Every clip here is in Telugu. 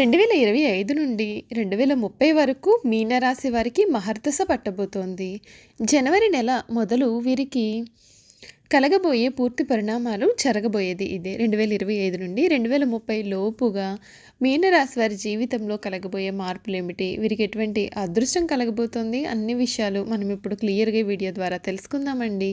రెండు వేల ఇరవై ఐదు నుండి రెండు వేల ముప్పై వరకు మీనరాశి వారికి మహర్దశ పట్టబోతోంది. జనవరి నెల మొదలు వీరికి కలగబోయే పూర్తి పరిణామాలు జరగబోయేది ఇదే. రెండు వేల ఇరవై ఐదు నుండి రెండు వేల ముప్పై లోపుగా మీనరాశి వారి జీవితంలో కలగబోయే మార్పులు ఏమిటి వీరికి ఎటువంటి అదృష్టం కలగబోతోంది? అన్ని విషయాలు మనం ఇప్పుడు క్లియర్గా వీడియో ద్వారా తెలుసుకుందామండి.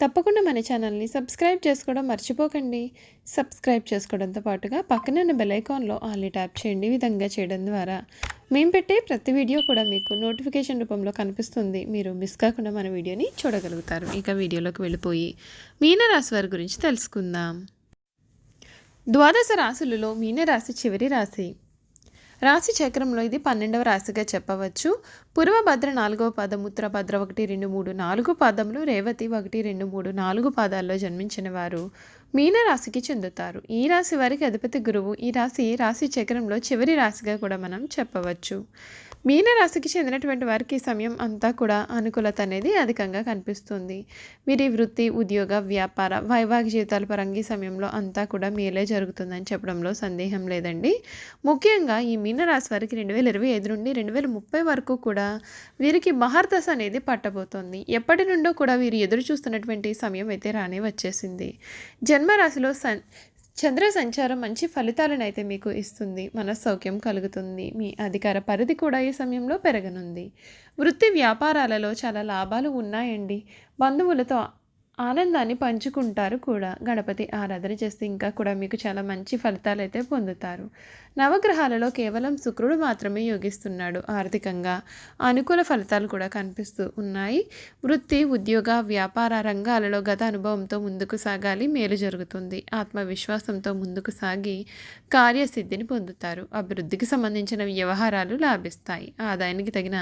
తప్పకుండా మన ఛానల్ని సబ్స్క్రైబ్ చేసుకోవడం మర్చిపోకండి. సబ్స్క్రైబ్ చేసుకోవడంతో పాటుగా పక్కన ఉన్న బెలైకాన్లో ఆల్ని ట్యాప్ చేయండి. విధంగా చేయడం ద్వారా మేము పెట్టే ప్రతి వీడియో కూడా మీకు నోటిఫికేషన్ రూపంలో కనిపిస్తుంది. మీరు మిస్ కాకుండా మన వీడియోని చూడగలుగుతారు. ఇక వీడియోలోకి వెళ్ళిపోయి మీనరాశి వారి గురించి తెలుసుకుందాం. ద్వాదశ రాశులలో మీనరాశి చివరి రాశి. రాశి చక్రంలో ఇది పన్నెండవ రాశిగా చెప్పవచ్చు. పూర్వభద్ర నాలుగవ పాదం ఉత్తరభద్ర ఒకటి రెండు మూడు నాలుగు పాదములు రేవతి ఒకటి రెండు మూడు నాలుగు పాదాల్లో జన్మించిన వారు మీనరాశికి చెందుతారు. ఈ రాశి వారికి అధిపతి గురువు. ఈ రాశి రాశి చక్రంలో చివరి రాశిగా కూడా మనం చెప్పవచ్చు. మీనరాశికి చెందినటువంటి వారికి సమయం అంతా కూడా అనుకూలత అనేది అధికంగా కనిపిస్తుంది. వీరి వృత్తి ఉద్యోగ వ్యాపార వైవాహిక జీవితాల పరంగా ఈ సమయంలో అంతా కూడా మేలే జరుగుతుందని చెప్పడంలో సందేహం లేదండి. ముఖ్యంగా ఈ మీనరాశి వారికి రెండు వేల ఇరవై ఐదు నుండి రెండు వేల ముప్పై వరకు కూడా వీరికి మహర్దశ అనేది పట్టబోతోంది. ఎప్పటి నుండో కూడా వీరు ఎదురు చూస్తున్నటువంటి సమయం అయితే రానే వచ్చేసింది. జన్మరాశిలో సన్ చంద్ర సంచారం మంచి ఫలితాలను అయితే మీకు ఇస్తుంది. మనస్సౌక్యం కలుగుతుంది. మీ అధికార పరిధి కూడా ఈ సమయంలో పెరగనుంది. వృత్తి వ్యాపారాలలో చాలా లాభాలు ఉన్నాయండి. బంధువులతో ఆనందాన్ని పంచుకుంటారు కూడా. గణపతి ఆరాధన చేస్తే ఇంకా కూడా మీకు చాలా మంచి ఫలితాలు అయితే పొందుతారు. నవగ్రహాలలో కేవలం శుక్రుడు మాత్రమే యోగిస్తున్నాడు ఆర్థికంగా. అనుకూల ఫలితాలు కూడా కనిపిస్తూ ఉన్నాయి. వృత్తి ఉద్యోగ వ్యాపార రంగాలలో గత అనుభవంతో ముందుకు సాగాలి మేలు జరుగుతుంది. ఆత్మవిశ్వాసంతో ముందుకు సాగి కార్యసిద్ధిని పొందుతారు. అభివృద్ధికి సంబంధించిన వ్యవహారాలు లాభిస్తాయి. ఆదాయానికి తగిన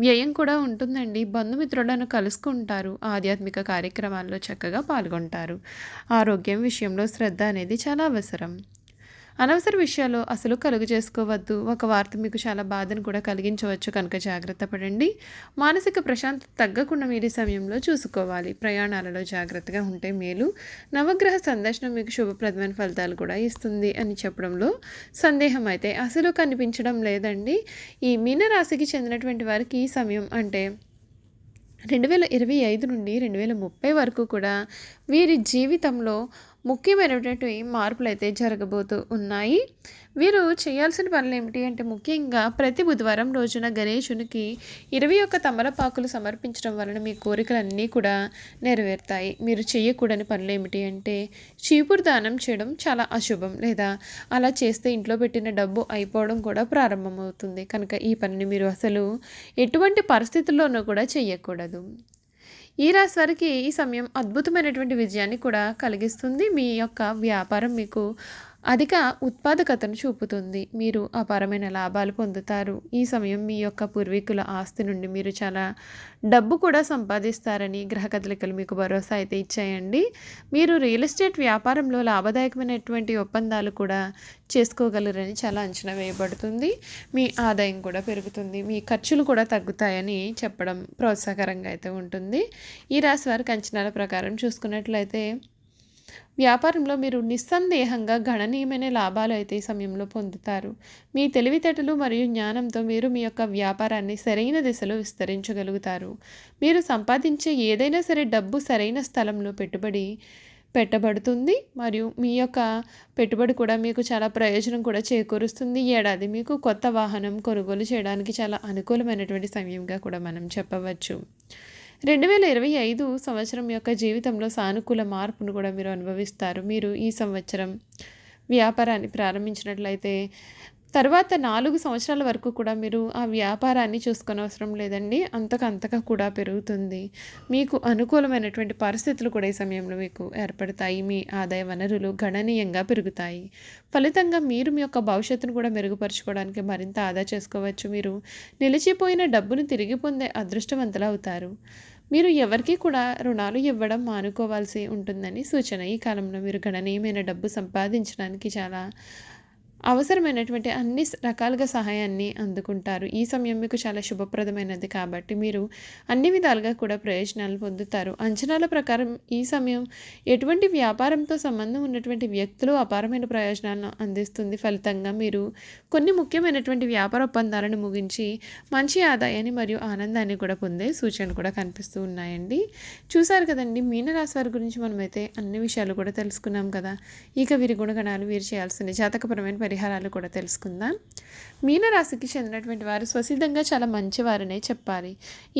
వ్యయం కూడా ఉంటుందండి. బంధుమిత్రులను కలుసుకుంటారు. ఆధ్యాత్మిక కార్యక్రమాల్లో చక్కగా పాల్గొంటారు. ఆరోగ్యం విషయంలో శ్రద్ధ అనేది చాలా అవసరం. అనవసర విషయాలు అసలు కలుగు చేసుకోవద్దు ఒక వార్త మీకు చాలా బాధను కూడా కలిగించవచ్చు. కనుక జాగ్రత్త పడండి. మానసిక ప్రశాంతత తగ్గకుండా మీరు సమయంలో చూసుకోవాలి. ప్రయాణాలలో జాగ్రత్తగా ఉంటే మేలు. నవగ్రహ సందర్శనం మీకు శుభప్రదమైన ఫలితాలు కూడా ఇస్తుంది అని చెప్పడంలో సందేహం అయితే అసలు కనిపించడం లేదండి. ఈ మీనరాశికి చెందినటువంటి వారికి ఈ సమయం అంటే రెండు వేల ఇరవై ఐదు నుండి రెండు వేల ముప్పై వరకు కూడా వీరి జీవితంలో ముఖ్యమైనటువంటి మార్పులు అయితే జరగబోతూ ఉన్నాయి. వీరు చేయాల్సిన పనులు ఏమిటి అంటే ముఖ్యంగా ప్రతి బుధవారం రోజున గణేశునికి ఇరవై ఒక్క తమలపాకులు సమర్పించడం వలన మీ కోరికలన్నీ కూడా నెరవేరుతాయి. మీరు చేయకూడని పనులు ఏమిటి అంటే చీపురు దానం చేయడం చాలా అశుభం లేదా అలా చేస్తే ఇంట్లో పెట్టిన డబ్బు అయిపోవడం కూడా ప్రారంభమవుతుంది. కనుక ఈ పనిని మీరు అసలు ఎటువంటి పరిస్థితుల్లోనూ కూడా చేయకూడదు. ఈ రాశి వారికి ఈ సమయం అద్భుతమైనటువంటి విజయాన్ని కూడా కలిగిస్తుంది. మీ యొక్క వ్యాపారం మీకు అధిక ఉత్పాదకతను చూపుతుంది. మీరు అపారమైన లాభాలు పొందుతారు. ఈ సమయం మీ యొక్క పూర్వీకుల ఆస్తి నుండి మీరు చాలా డబ్బు కూడా సంపాదిస్తారని గ్రహ కదలికలు మీకు భరోసా అయితే ఇచ్చాయండి. మీరు రియల్ ఎస్టేట్ వ్యాపారంలో లాభదాయకమైనటువంటి ఒప్పందాలు కూడా చేసుకోగలరని చాలా అంచనా వేయబడుతుంది. మీ ఆదాయం కూడా పెరుగుతుంది. మీ ఖర్చులు కూడా తగ్గుతాయని చెప్పడం ప్రోత్సాహకరంగా అయితే ఉంటుంది. ఈ రాశి వారికి అంచనాల ప్రకారం చూసుకున్నట్లయితే వ్యాపారంలో మీరు నిస్సందేహంగా గణనీయమైన లాభాలు అయితే ఈ సమయంలో పొందుతారు. మీ తెలివితేటలు మరియు జ్ఞానంతో మీరు మీ యొక్క వ్యాపారాన్ని సరైన దిశలో విస్తరించగలుగుతారు. మీరు సంపాదించే ఏదైనా సరే డబ్బు సరైన స్థలంలో పెట్టుబడి పెట్టబడుతుంది మరియు మీ యొక్క పెట్టుబడి కూడా మీకు చాలా ప్రయోజనం కూడా చేకూరుస్తుంది. ఏడాది మీకు కొత్త వాహనం కొనుగోలు చేయడానికి చాలా అనుకూలమైనటువంటి సమయంగా కూడా మనం చెప్పవచ్చు. రెండు వేల ఇరవై ఐదు సంవత్సరం యొక్క జీవితంలో సానుకూల మార్పును కూడా మీరు అనుభవిస్తారు. మీరు ఈ సంవత్సరం వ్యాపారాన్ని ప్రారంభించినట్లయితే తర్వాత నాలుగు సంవత్సరాల వరకు కూడా మీరు ఆ వ్యాపారాన్ని చూసుకొని అవసరం లేదండి. అంతకు అంతగా కూడా పెరుగుతుంది. మీకు అనుకూలమైనటువంటి పరిస్థితులు కూడా ఈ సమయంలో మీకు ఏర్పడతాయి. మీ ఆదాయ వనరులు గణనీయంగా పెరుగుతాయి. ఫలితంగా మీరు మీ యొక్క భవిష్యత్తును కూడా మెరుగుపరచుకోవడానికి మరింత ఆదా చేసుకోవచ్చు. మీరు నిలిచిపోయిన డబ్బును తిరిగి పొందే అదృష్టవంతులు అవుతారు. మీరు ఎవరికి కూడా రుణాలు ఇవ్వడం మానుకోవాల్సి ఉంటుందని సూచన. ఈ కాలంలో మీరు గణనీయమైన డబ్బు సంపాదించడానికి చాలా అవసరమైనటువంటి అన్ని రకాలుగా సహాయాన్ని అందుకుంటారు. ఈ సమయం మీకు చాలా శుభప్రదమైనది కాబట్టి మీరు అన్ని విధాలుగా కూడా ప్రయోజనాలు పొందుతారు. అంచనాల ప్రకారం ఈ సమయం ఎటువంటి వ్యాపారంతో సంబంధం ఉన్నటువంటి వ్యక్తులు అపారమైన ప్రయోజనాలను అందిస్తుంది. ఫలితంగా మీరు కొన్ని ముఖ్యమైనటువంటి వ్యాపార ఒప్పందాలను ముగించి మంచి ఆదాయాన్ని మరియు ఆనందాన్ని కూడా పొందే సూచనలు కూడా కనిపిస్తూ ఉన్నాయండి. చూశారు కదండి మీనరాశి వారి గురించి మనమైతే అన్ని విషయాలు కూడా తెలుసుకున్నాం కదా. ఇక వీరి గుణగణాలు వీరు చేయాల్సిన జాతకపరమైన పరిహారాలు కూడా తెలుసుకుందాం. మీనరాశికి చెందినటువంటి వారు స్వసిద్ధంగా చాలా మంచివారనే చెప్పాలి.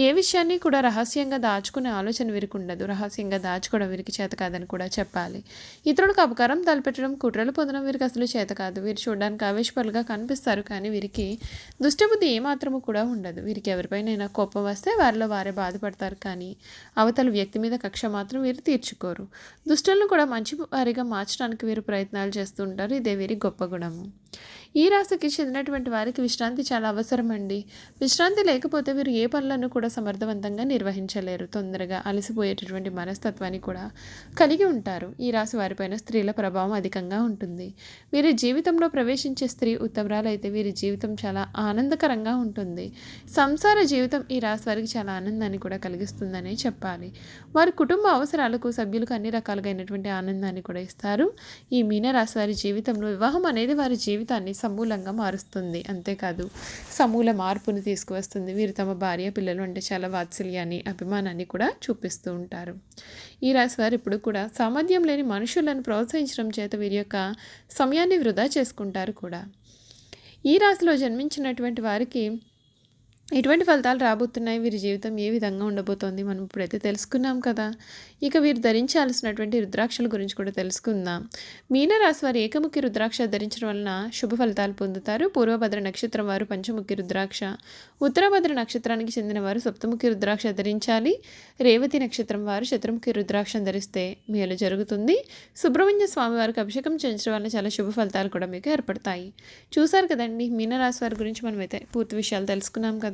ఏ విషయాన్ని కూడా రహస్యంగా దాచుకునే ఆలోచన వీరికి ఉండదు. రహస్యంగా దాచుకోవడం వీరికి చేత కాదని కూడా చెప్పాలి. ఇతరులకు అపకారం తలపెట్టడం కుట్రలు పొందడం వీరికి అసలు చేత కాదు. వీరు చూడడానికి ఆవేశపరులుగా కనిపిస్తారు కానీ వీరికి దుష్టబుద్ధి ఏమాత్రము కూడా ఉండదు. వీరికి ఎవరిపైనైనా కోపం వస్తే వారిలో వారే బాధపడతారు కానీ అవతల వ్యక్తి మీద కక్ష మాత్రం వీరు తీర్చుకోరు. దుష్టులను కూడా మంచి వారిగా మార్చడానికి వీరు ప్రయత్నాలు చేస్తుంటారు ఇదే వీరి గొప్ప గుణము. soon. ఈ రాశికి చెందినటువంటి వారికి విశ్రాంతి చాలా అవసరమండి. విశ్రాంతి లేకపోతే వీరు ఏ పనులను కూడా సమర్థవంతంగా నిర్వహించలేరు. తొందరగా అలసిపోయేటటువంటి మనస్తత్వాన్ని కూడా కలిగి ఉంటారు. ఈ రాశి వారిపైన స్త్రీల ప్రభావం అధికంగా ఉంటుంది. వీరి జీవితంలో ప్రవేశించే స్త్రీ ఉత్తమరాలైతే వీరి జీవితం చాలా ఆనందకరంగా ఉంటుంది. సంసార జీవితం ఈ రాశి వారికి చాలా ఆనందాన్ని కూడా కలిగిస్తుందనే చెప్పాలి. వారి కుటుంబ అవసరాలకు సభ్యులకు అన్ని రకాలుగా అయినటువంటి ఆనందాన్ని కూడా ఇస్తారు. ఈ మీనరాశి వారి జీవితంలో వివాహం అనేది వారి జీవితాన్ని సమూలంగా మారుస్తుంది. అంతేకాదు సమూల మార్పును తీసుకువస్తుంది. వీరు తమ భార్య పిల్లలు అంటే చాలా వాత్సల్యాన్ని అభిమానాన్ని కూడా చూపిస్తూ ఉంటారు. ఈ రాశి వారు ఇప్పుడు కూడా సామర్థ్యం లేని మనుషులను ప్రోత్సహించడం చేత వీరి యొక్క సమయాన్ని వృధా చేసుకుంటారు కూడా. ఈ రాశిలో జన్మించినటువంటి వారికి ఎటువంటి ఫలితాలు రాబోతున్నాయి. వీరి జీవితం ఏ విధంగా ఉండబోతోంది మనం ఇప్పుడైతే తెలుసుకున్నాం కదా. ఇక వీరు ధరించాల్సినటువంటి రుద్రాక్షల గురించి కూడా తెలుసుకుందాం. మీనరాశి వారు ఏకముఖి రుద్రాక్ష ధరించడం వలన శుభ ఫలితాలు పొందుతారు. పూర్వభద్ర నక్షత్రం వారు పంచముఖి రుద్రాక్ష ఉత్తరభద్ర నక్షత్రానికి చెందిన వారు సప్తముఖి రుద్రాక్ష ధరించాలి. రేవతి నక్షత్రం వారు చతుర్ముఖి రుద్రాక్ష ధరిస్తే మేలు జరుగుతుంది. సుబ్రహ్మణ్య స్వామి వారికి అభిషేకం చేయించడం వలన చాలా శుభ ఫలితాలు కూడా మీకు ఏర్పడతాయి. చూశారు కదండి మీనరాశి వారి గురించి మనమైతే పూర్తి విషయాలు తెలుసుకున్నాం కదా.